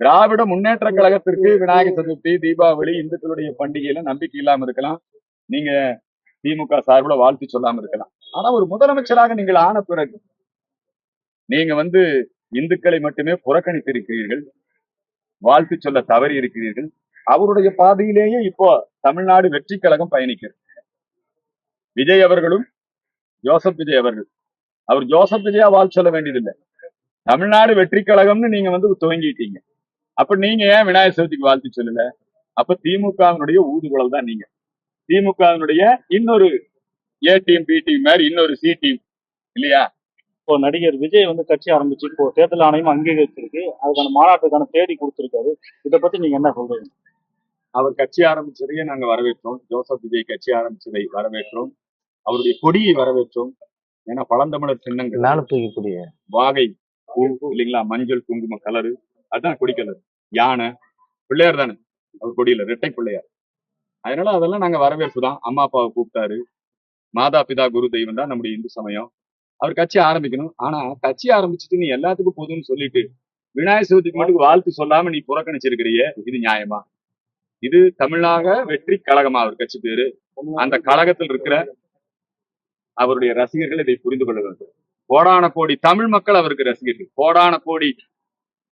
திராவிட முன்னேற்ற கழகத்திற்கு விநாயகர் சதுர்த்தி தீபாவளி இந்துக்களுடைய பண்டிகையில நம்பிக்கை இல்லாம இருக்கலாம். நீங்க திமுக சார்பில் வாழ்த்து சொல்லாம இருக்கலாம். ஆனா ஒரு முதலமைச்சராக நீங்கள் ஆன பிறகு நீங்க வந்து இந்துக்களை மட்டுமே புறக்கணித்திருக்கிறீர்கள். வாழ்த்து சொல்ல தவறி இருக்கிறீர்கள். அவருடைய பாதையிலேயே இப்போ தமிழ்நாடு வெற்றி கழகம் பயணிக்கிறது. விஜய் அவர்களும் ஜோசப் விஜய் அவர்கள். அவர் ஜோசப் விஜயா வாழ் சொல்ல வேண்டியதில்லை. தமிழ்நாடு வெற்றி கழகம்னு நீங்க வந்து துவங்கிட்டீங்க. அப்ப நீங்க ஏன் விநாயகர் சதுர்த்திக்கு வாழ்த்து சொல்லல? அப்ப திமுகவினுடைய ஊதுகுழல் தான் நீங்க. திமுகவினுடைய இன்னொரு ஏ டீம் பி டீம் மாதிரி இன்னொரு சி டீம் இல்லையா? இப்போ நடிகர் விஜய் வந்து கட்சி ஆரம்பிச்சு இப்போ தேர்தல் ஆணையம் அங்கீகரிச்சிருக்கு. அதுக்கான மாநாட்டுக்கான தேதி கொடுத்திருக்காரு. இதை பத்தி நீங்க என்ன சொல்றீங்க? அவர் கட்சி ஆரம்பிச்சதையே நாங்க வரவேற்றோம். ஜோசப் விஜய் கட்சி ஆரம்பிச்சதை வரவேற்றோம். அவருடைய கொடியை வரவேற்றோம். ஏன்னா பழந்தமிழர் சின்னங்கள். வாகை இல்லைங்களா? மஞ்சள் குங்கும கலரு. அதான் கொடி கலர். யானை பிள்ளையார் தானே? அவர் கொடியில ரெட்டை பிள்ளையார். அதனால அதெல்லாம் நாங்க வரவேற்பு தான். அம்மா அப்பாவை கூப்பிட்டாரு. மாதா பிதா குரு தெய்வம் தான் நம்முடைய இந்து சமயம். அவர் கட்சி ஆரம்பிக்கணும். ஆனா கட்சி ஆரம்பிச்சுட்டு நீ எல்லாத்துக்கும் போதும்னு சொல்லிட்டு விநாயகர் சதுர்த்திக்கு மட்டும் வாழ்த்து சொல்லாம நீ புறக்கணிச்சிருக்கிறிய இது நியாயமா? இது தமிழ்நாக வெற்றி கழகமா அவர் கட்சி பேரு. அந்த கழகத்தில் இருக்கிற அவருடைய ரசிகர்கள் இதை புரிந்து கொள்ள வேண்டும். கோடான கோடி தமிழ் மக்கள் அவருக்கு ரசிகர்கள். கோடான கோடி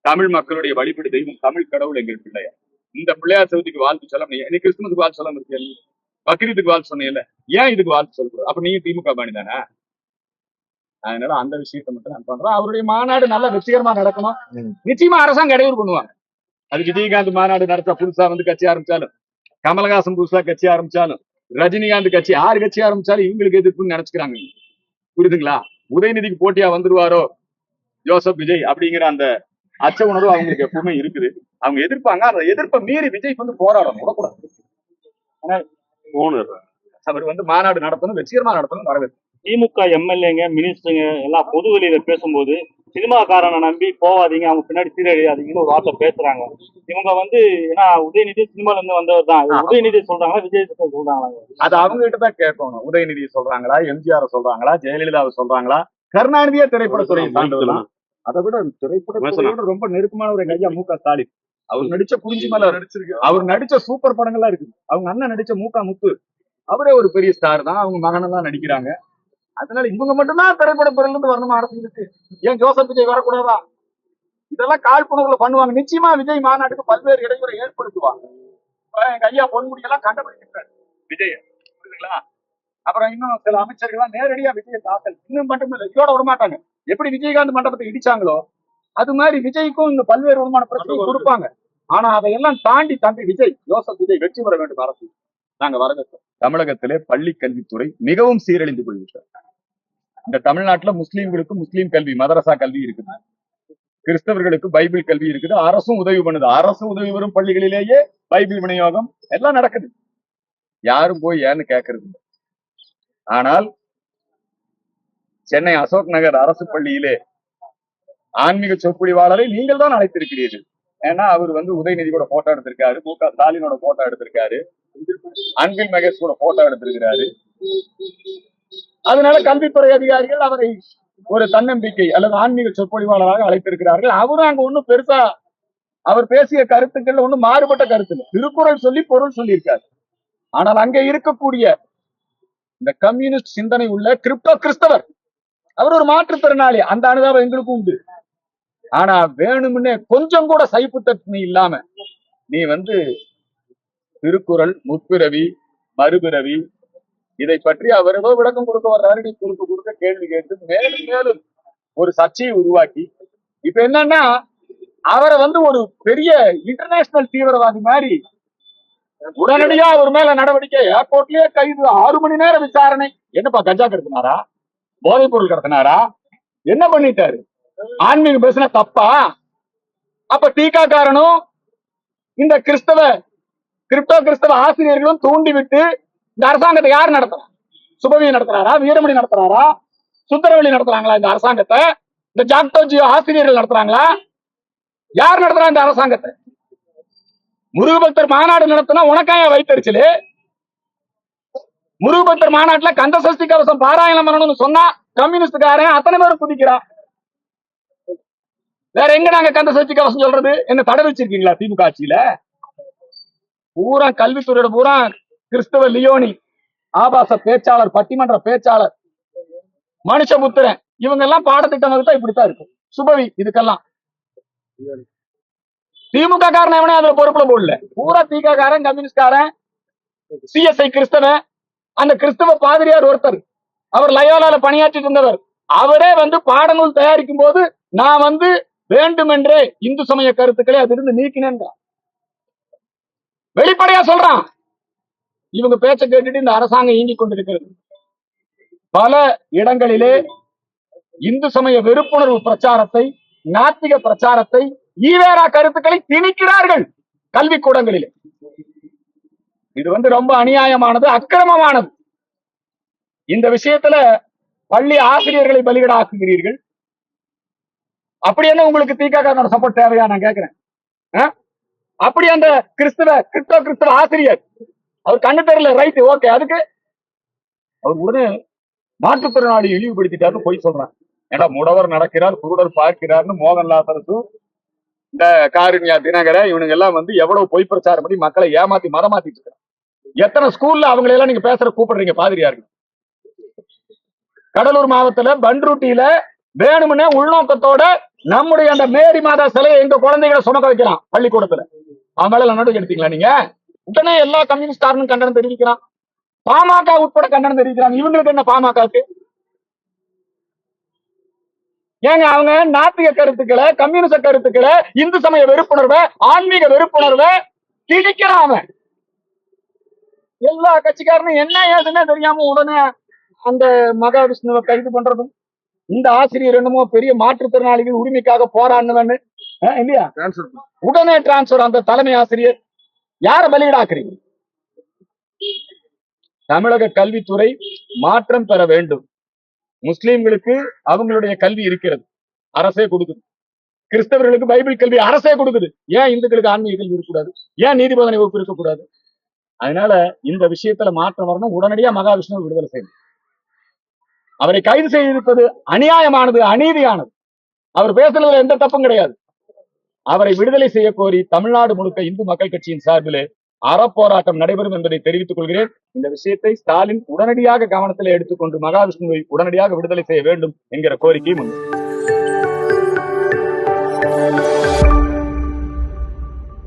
தமிழ் மக்களுடைய வழிபடு தெய்வம் தமிழ் கடவுள் எங்கள் பிள்ளையார். இந்த பிள்ளையார் சதுர்த்திக்கு வாழ்த்து சொல்ல முடியாது. நீ கிறிஸ்துமஸுக்கு வாழ்த்து சொல்லாம இருக்கியா நீ பக்ரீத்துக்கு வாழ்த்து சொன்னீங்கல்ல ஏன் இதுக்கு வாழ்த்து சொல்லக்கூடாது அப்ப நீங்க திமுக பாணி தானே? அதனால அந்த விஷயத்தை மட்டும் நான் பண்றேன். அவருடைய மாநாடு நல்லா வெற்றிகரமா நடக்கணும். நிச்சயமா அரசாங்கம் இடையூறு பண்ணுவாங்க. அது விஜயகாந்த் மாநாடு நடத்த புதுசா வந்து கட்சி ஆரம்பிச்சாலும் கமலஹாசன் புதுசா கட்சி ஆரம்பிச்சாலும் ரஜினிகாந்த் கட்சி ஆறு கட்சி ஆரம்பிச்சாலும் இவங்களுக்கு எதிர்ப்புன்னு நினைச்சுக்கிறாங்க. புரியுதுங்களா? உதயநிதிக்கு போட்டியா வந்துருவாரோ? ஜோசப் விஜய் அப்படிங்கிற அந்த அச்ச உணர்வு அவங்களுக்கு எப்பவுமே இருக்குது. அவங்க எதிர்ப்பாங்க. அந்த எதிர்ப்பை மீறி விஜய் வந்து போராடணும். விடக்கூடாது. ஆனா ஓனர் அவர் வந்து மாநாடு நடத்தணும் வெற்றிகரமா நடத்தணும் வரவேற்று திமுக எம்எல்ஏங்க மினிஸ்டருங்க எல்லாம் பொது வெளியில பேசும்போது சினிமாக்காரனை நம்பி போவாதீங்க அவங்க பின்னாடி சீரழியாதீங்கன்னு ஒரு வார்த்தை பேசுறாங்க. இவங்க வந்து ஏன்னா உதயநிதி சினிமால இருந்து வந்தவர் தான். உதயநிதி சொல்றாங்களா விஜய் சொல்றாங்களா? அது அவங்க கிட்ட தான் கேட்கணும். உதயநிதி சொல்றாங்களா எம்ஜிஆர் சொல்றாங்களா ஜெயலலிதாவை சொல்றாங்களா? கருணாநிதியே திரைப்படத்துறையை சார்ந்தவர் தான் அதை விட திரைப்படத்துறையோட ரொம்ப நெருக்கமான ஒரு ஐயா மு க ஸ்டாலின். அவர் நடிச்ச குறிஞ்சி மலை அவர் நடிச்ச சூப்பர் படங்கள்லாம் இருக்குது. அவங்க அண்ணன் நடிச்ச மூக்கா முத்து அவரே ஒரு பெரிய ஸ்டார் தான். அவங்க மகனெல்லாம் நடிக்கிறாங்க. அதனால இவங்க மட்டும்தான் திரைப்பட பிறந்து வரணும் அரசுக்கு ஏன் ஜோசப் விஜய் வரக்கூடாதா? இதெல்லாம் காழ்ப்புணர்வுல பண்ணுவாங்க. நிச்சயமா விஜய் மாநாட்டுக்கு பல்வேறு இடையூறை ஏற்படுத்துவாங்க. எங்க ஐயா பொன்முடியெல்லாம் கண்டுபிடிச்சிருக்காரு. விஜய் புரியுதுங்களா? அப்புறம் இன்னும் சில அமைச்சர்கள்லாம் நேரடியா விஜய் தாக்கல். இன்னும் மட்டும் இல்ல இதோட விட மாட்டாங்க எப்படி விஜயகாந்த் மண்டபத்தை இடிச்சாங்களோ அது மாதிரி விஜய்க்கும் இந்த பல்வேறு விதமான பிரச்சனை கொடுப்பாங்க. ஆனா அதையெல்லாம் தாண்டி தம்பி விஜய் ஜோசப் விஜய் வெற்றி பெற வேண்டும் அரசு. நாங்க வரவேற்கிறோம். தமிழகத்திலே பள்ளி கல்வித்துறை மிகவும் சீரழிந்து போய்விட்டது. இந்த தமிழ்நாட்டுல முஸ்லீம்களுக்கு முஸ்லீம் கல்வி மதரசா கல்வி இருக்குது. கிறிஸ்தவர்களுக்கு பைபிள் கல்வி இருக்குது. அரசும் உதவி பண்ணுது. அரசும் உதவி வரும் பள்ளிகளிலேயே பைபிள் விநியோகம் எல்லாம் நடக்குது. யாரும் போய் ஏன்னு கேட்கறது இல்லை. ஆனால் சென்னை அசோக் நகர் அரசு பள்ளியிலே ஆன்மீக சொற்பொழிவாளரை நீங்கள் தான் அழைத்திருக்கிறீர்கள். ஏன்னா அவர் வந்து உதயநிதி கூட போட்டோ எடுத்திருக்காரு. மு க ஸ்டாலினோட போட்டோ எடுத்திருக்காரு. அன்பில் மகேஷ் கூட போட்டோ எடுத்திருக்கிறாரு. அதனால கல்வித்துறை அதிகாரிகள் அவரை ஒரு தன்னம்பிக்கை அல்லது ஆன்மீக சொற்பொழிவாளராக அழைத்திருக்கிறார்கள். அவரும் அங்க ஒண்ணும் பெருசா அவர் பேசிய கருத்துக்கள் ஒண்ணும் மாறுபட்ட கருத்து இல்லை. திருக்குறள் சொல்லி பொருள் சொல்லியிருக்காரு. ஆனால் அங்க இருக்கக்கூடிய இந்த கம்யூனிஸ்ட் சிந்தனை உள்ள கிரிப்டோ கிறிஸ்தவர் அவர் ஒரு மாற்றுத்திறனாளி. அந்த அனுதாபம் எங்களுக்கும் உண்டு. ஆனா வேணும்னே கொஞ்சம் கூட சைப்புத்தன்மை இல்லாம நீ வந்து திருக்குறள் முற்பிறவி மறுபிறவி இதை பற்றி அவர் ஏதோ விளக்கம் கொடுக்க வர்றாரு. நீ குறுக்க குறுக்க கேள்வி கேட்டு மேலும் மேலும் ஒரு சர்ச்சையை உருவாக்கி இப்ப என்னன்னா அவரை வந்து ஒரு பெரிய இன்டர்நேஷனல் தீவிரவாதி மாதிரி உடனடியா அவர் மேல நடவடிக்கை. ஏர்போர்ட்லயே கைது. ஆறு மணி நேரம் விசாரணை. என்னப்பா கஞ்சா கடத்தினாரா போதைப் பொருள் கடத்தினாரா? என்ன பண்ணிட்டாரு? ஆன்மீக பேசின தப்பா? அப்ப டீகா காரணம் இந்த கிறிஸ்தவ கிரிப்டோ கிறிஸ்தவ ஆசிரியர்களும் தூண்டி விட்டு இந்த அரசாங்கத்தை யார் நடத்துறா? சுபவி நடத்துறாரா? வீரமணி நடத்துறாரா? சுந்தரவழி நடத்துறாங்களா இந்த அரசாங்கத்தை? இந்த ஜாக்டோஜி ஆசிரியர்கள் நடத்துறாங்களா? யார் நடத்துறா இந்த அரசாங்கத்தை? முருகபக்தர் மாநாடு நடத்தினா உனக்காய வைத்தறிச்சலே முருகபக்தர் மாநாட்டுல கந்த சஷ்டி கவசம் பாராயணம் பண்ணணும்னு சொன்னா கம்யூனிஸ்டுக்காரன் அத்தனை பேரும் குதிக்கிறான். வேற எங்க நாங்க கந்த சஷ்டி கவசம் சொல்றது? என்ன தடை வச்சிருக்கீங்களா திமுக ஆட்சியில? பூரா கல்வித்துறையோட பூரா கிறிஸ்தவ லியோனி ஆபாச பேச்சாளர் பட்டிமன்ற பேச்சாளர் மனுஷபுத்திரன் இவங்க எல்லாம் பாடத்திட்டம் வகுத்தா இப்படித்தான் இருக்கும். சுபவி இதுக்கெல்லாம். திமுக காரன் எவனே அதுல பொறுப்புல போடல. பூரா திக காரன் கம்யூனிஸ்ட் காரன் சிஎஸ்ஐ கிறிஸ்தவன் அந்த கிறிஸ்தவ பாதிரியார் ஒருத்தர். அவர் லயோலால பணியாற்றிட்டு இருந்தவர். அவரே வந்து பாடநூல் தயாரிக்கும் போது நான் வந்து வேண்டுமென்றே இந்து சமய கருத்துக்களை அதிலிருந்து நீக்கினேன். வெளிப்படையா சொல்றான். இவங்க பேச்ச கேட்டுட்டு இந்த அரசாங்கம் இயங்கிக் கொண்டிருக்கிறது. பல இடங்களிலே இந்து சமய வெறுப்புணர்வு பிரச்சாரத்தை நாத்திக பிரச்சாரத்தை ஈவேரா கருத்துக்களை திணிக்கிறார்கள் கல்விக்கூடங்களிலே. இது வந்து ரொம்ப அநியாயமானது அக்கிரமமானது. இந்த விஷயத்துல பள்ளி ஆசிரியர்களை பலிகடாக்குகிறீர்கள். அப்படி என்ன உங்களுக்கு தீக்காக்காரனோட சப்போர்ட் தேவையா? நான் கேட்கிறேன் அப்படி அந்த கிறிஸ்தவ கிறிஸ்தவ கிறிஸ்தவ ஆசிரியர் அவர் கண்ணு தெரியல ரைட் ஓகே அதுக்கு அவர் உடனே மாற்றுத்திறனாளி இழிவுபடுத்திட்டாருன்னு போய் சொல்றான். ஏன்னா முடவர் நடக்கிறார் குருடர் பார்க்கிறார்னு மோகன்லால் அரசு இந்த காருண்யா தினகர இவனுங்க எல்லாம் வந்து எவ்வளவு பொய் பிரச்சாரம் பண்ணி மக்களை ஏமாத்தி மதமாத்திட்டு இருக்கிறான் எத்தனை ஸ்கூல்ல அவங்களை எல்லாம் நீங்க பேசுற கூப்பிடுறீங்க? பாதிரியார்கள் கடலூர் மாவட்டத்துல பன்ருட்டியில வேணும்னே உள்நோக்கத்தோட நம்முடைய அந்த மேரி மாதா சிலையை எங்க குழந்தைகளை சுமக்க வைக்கிறான் பள்ளிக்கூடத்துல? அவங்க மேல நடவடிக்கை எடுத்தீங்களா நீங்க? உடனே எல்லா கம்யூனிஸ்டாரும் கண்டனம் தெரிவிக்கிறான். பாமக உட்பட கண்டனம் தெரிவிக்கிறாங்க இவங்களுக்கு என்ன பாமகக்கு ஏங்க அவங்க நாத்திக கருத்துக்களை கம்யூனிச கருத்துக்களை இந்து சமய வெறுப்புணர்வை ஆன்மீக வெறுப்புணர்வை திணிக்கிறான் அவன். எல்லா கட்சிக்காரனும் என்ன ஏதுன்னு தெரியாம உடனே அந்த மகாவிஷ்ணுவை கைது பண்றதும் இந்த ஆசிரியர் என்னமோ பெரிய மாற்றுத்திறனாளிகள் உரிமைக்காக அஹ் இல்லையா? உடனே டிரான்ஸ்பர் அந்த தலைமை ஆசிரியர். யார பலியிடாக்குறீங்க? தமிழக கல்வித்துறை மாற்றம் பெற வேண்டும். முஸ்லிம்களுக்கு அவங்களுடைய கல்வி இருக்கிறது. அரசே கொடுக்குது. கிறிஸ்தவர்களுக்கு பைபிள் கல்வி அரசே கொடுக்குது. ஏன் இந்துக்களுக்கு ஆன்மீக கல்வி இருக்கக்கூடாது? ஏன் நீதிபோதனை வகுப்பு இருக்கக்கூடாது? அதனால இந்த விஷயத்துல மாற்றம் வரணும். உடனடியா மகாவிஷ்ணுவை விடுதலை செய்யணும். அவரை கைது செய்திருப்பது அநியாயமானது அநீதியானது. அவர் பேசுறதுல எந்த தப்பும் கிடையாது. அவரை விடுதலை செய்ய கோரி தமிழ்நாடு முழுக்க இந்து மக்கள் கட்சியின் சார்பிலே அறப்போராட்டம் நடைபெறும் என்பதை தெரிவித்துக் கொள்கிறேன். இந்த விஷயத்தை ஸ்டாலின் உடனடியாக கவனத்தில் எடுத்துக்கொண்டு மகாவிஷ்ணுவை உடனடியாக விடுதலை செய்ய வேண்டும் என்கிற கோரிக்கையும் உண்டு.